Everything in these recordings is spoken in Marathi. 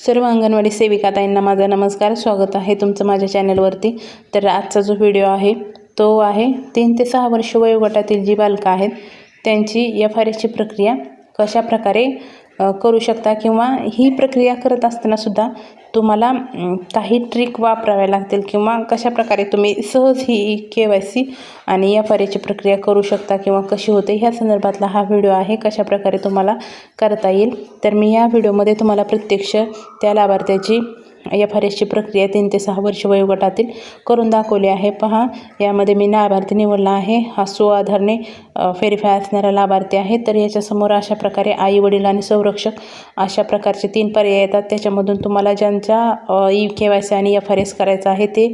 सर्व अंगणवाडी सेविका ताईंना माझा नमस्कार स्वागत आहे तुमचं माझ्या चॅनलवरती. तर आजचा जो व्हिडिओ आहे तो आहे तीन ते सहा वर्ष वयोगटातील जी बालकं आहेत त्यांची एफ आर एसची प्रक्रिया कशाप्रकारे करू शकता किंवा ही प्रक्रिया करत असतानासुद्धा तुम्हाला काही ट्रिक वापराव्या लागतील किंवा कशाप्रकारे तुम्ही सहज ही के वाय सी आणि एफ आर एची प्रक्रिया करू शकता किंवा कशी होते ह्या संदर्भातला हा व्हिडिओ आहे. कशाप्रकारे तुम्हाला करता येईल तर मी या व्हिडिओमध्ये तुम्हाला प्रत्यक्ष त्या लाभार्थ्याची एफ आर एसची प्रक्रिया तीन ते सहा वर्ष वयोगटातील करून दाखवली आहे. पहा यामध्ये मी लाभार्थी निवडला आहे. हा सुआधारने आधारने असणारा लाभार्थी आहे. तर याच्यासमोर अशा प्रकारे आई वडील आणि संरक्षक अशा प्रकारचे तीन पर्याय येतात. त्याच्यामधून तुम्हाला ज्यांच्या ई के वाय सी आणि एफ आर एस करायचं आहे ते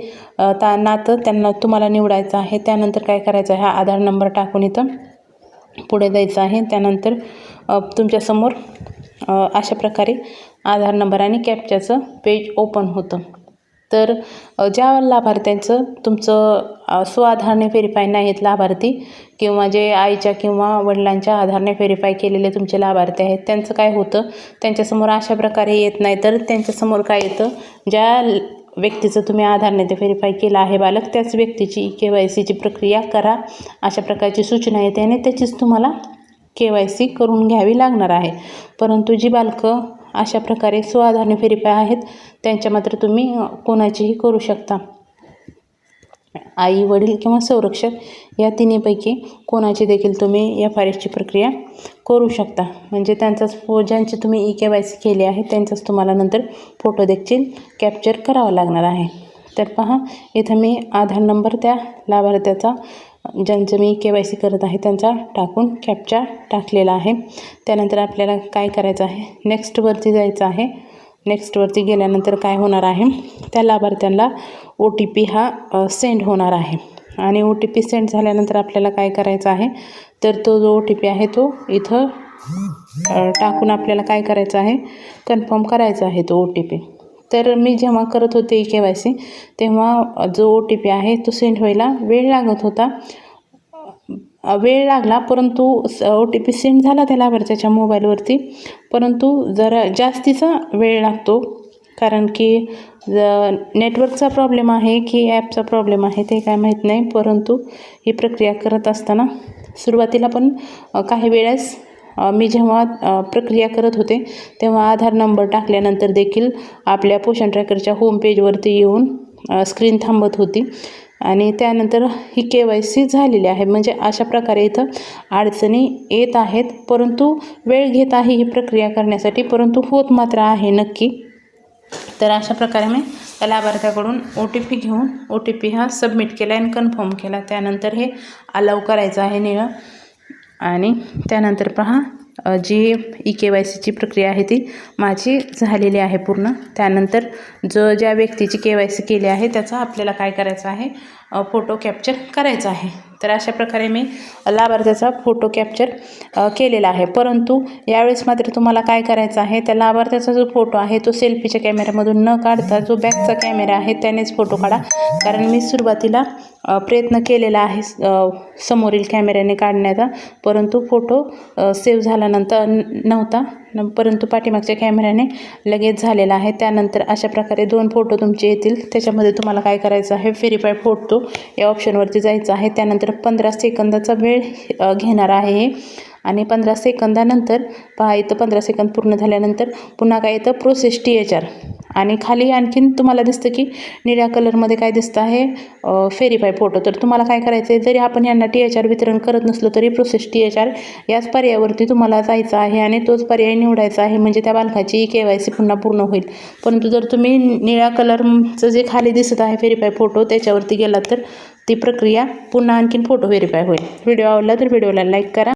ता नातं त्यांना तुम्हाला निवडायचं आहे. त्यानंतर काय करायचं आहे? हा आधार नंबर टाकून इथं पुढे द्यायचं आहे. त्यानंतर तुमच्यासमोर अशा प्रकारे आधार नंबर आणि कॅप्चाचं पेज ओपन होतं. तर ज्या लाभार्थ्यांचं तुमचं स्वआधारने व्हेरीफाय नाही आहेत लाभार्थी किंवा जे आईच्या किंवा वडिलांच्या आधारने व्हेरीफाय केलेले तुमचे लाभार्थी आहेत त्यांचं काय होतं? त्यांच्यासमोर अशा प्रकारे येत नाही. तर त्यांच्यासमोर काय येतं? ज्या व्यक्तीचं तुम्ही आधारने ते व्हेरीफाय केलं आहे बालक त्याच व्यक्तीची के वाय सीची प्रक्रिया करा. अशा प्रकारची सूचना येते आणि त्याचीच तुम्हाला के वाय सी करून घ्यावी लागणार आहे. परंतु जी बालकं अशा प्रकारे स्वआधारने फेरीपाय आहेत त्यांच्या मात्र तुम्ही कोणाचीही करू शकता. आई वडील किंवा संरक्षक या तिन्हीपैकी कोणाची देखील तुम्ही एफ आर एसची प्रक्रिया करू शकता. म्हणजे त्यांचाच फो ज्यांची तुम्ही ई के वाय सी केली आहे त्यांचाच तुम्हाला नंतर फोटो देखील कॅप्चर करावा लागणार आहे. तर पहा इथं मी आधार नंबर त्या लाभार्थ्याचा ज्यांचं मी के वाय सी करत आहे त्यांचा टाकून कॅप्चा टाकलेला आहे. त्यानंतर आपल्याला काय करायचं आहे? नेक्स्टवरती जायचं आहे. नेक्स्टवरती गेल्यानंतर काय होणार आहे? त्या लाभार्थ्यांना ओ टी पी हा सेंड होणार आहे. आणि ओ टी पी सेंड झाल्यानंतर आपल्याला काय करायचं आहे? तर तो जो ओ टी पी आहे तो इथं टाकून आपल्याला काय करायचं आहे? कन्फर्म करायचा आहे तो ओ टी पी तर मी जेव्हा करत होते ई के वाय सी तेव्हा जो ओ टी पी आहे तो सेंड व्हायला वेळ लागत होता. वेळ लागला परंतु ओ टी पी सेंड झाला त्या लाभार्थ्याच्या मोबाईलवरती. परंतु जरा जास्तीचा वेळ लागतो कारण की ज नेटवर्कचा प्रॉब्लेम आहे की ॲपचा प्रॉब्लेम आहे ते काय माहीत नाही परंतु ही प्रक्रिया करत असताना सुरुवातीला पण काही वेळेस मी जेव्हा प्रक्रिया करत होते तेव्हा आधार नंबर टाकल्यानंतर देखील आपल्या पोषण ट्रॅकरच्या होम पेजवरती येऊन स्क्रीन थांबत होती. आणि त्यानंतर ही के वाय सी झालेली आहे. म्हणजे अशा प्रकारे इथं अडचणी येत आहेत. परंतु वेळ घेत आहे ही प्रक्रिया करण्यासाठी परंतु होत मात्र आहे नक्की. तर अशा प्रकारे मी त्या लाभार्थ्याकडून ओ टी पी घेऊन ओ टी पी हा सबमिट केला आणि कन्फर्म केला. त्यानंतर हे अलाव करायचं आहे निळं. आणि त्यानंतर पहा जी ई के वाय सीची प्रक्रिया आहे ती माझी झालेली आहे पूर्ण. त्यानंतर जो ज्या व्यक्तीची के वाय सी केली आहे त्याचा आपल्याला काय करायचं आहे? फोटो कॅप्चर करायचा आहे. तर अशा प्रकारे मी लाभार्थ्याचा फोटो कॅप्चर केलेला आहे. परंतु यावेळेस मात्र तुम्हाला काय करायचं आहे त्या लाभार्थ्याचा जो फोटो आहे तो सेल्फीच्या कॅमेऱ्यामधून न काढता जो बॅकचा कॅमेरा आहे त्यानेच फोटो काढा. कारण मी सुरुवातीला प्रयत्न केलेला आहे समोरील कॅमेऱ्याने काढण्याचा. परंतु फोटो सेव्ह झाल्यानंतर नव्हता. न- परंतु पाठीमागच्या कॅमेऱ्याने लगेच झालेला आहे. त्यानंतर अशा प्रकारे दोन फोटो तुमचे येतील. त्याच्यामध्ये तुम्हाला काय करायचं आहे? व्हेरीफाय फोटो या ऑप्शनवरती जायचं आहे. त्यानंतर पंधरा सेकंदाचा वेळ घेणार आहे हे. आणि पंधरा सेकंदानंतर पहा इथं पंधरा सेकंद पूर्ण झाल्यानंतर पुन्हा काय येतं? प्रोसेस टी एच आर आणि खाली आणखीन तुम्हाला दिसतं की निळ्या कलरमध्ये काय दिसतं आहे व्हेरीफाय फोटो तर तुम्हाला काय करायचं आहे जरी आपण यांना टी एच आर वितरण करत नसलो तरी प्रोसेस टी एच आर याच पर्यायावरती तुम्हाला जायचं आहे आणि तोच पर्याय निवडायचा आहे. म्हणजे त्या बालकाची के वाय सी पुन्हा पूर्ण होईल. परंतु जर तुम्ही निळ्या कलरचं जे खाली दिसत आहे व्हेरीफाय फोटो त्याच्यावरती गेलात तर ती प्रक्रिया पुन्हा आणखीन फोटो व्हेरीफाय होईल. व्हिडिओ आवडला तर व्हिडिओला लाईक करा.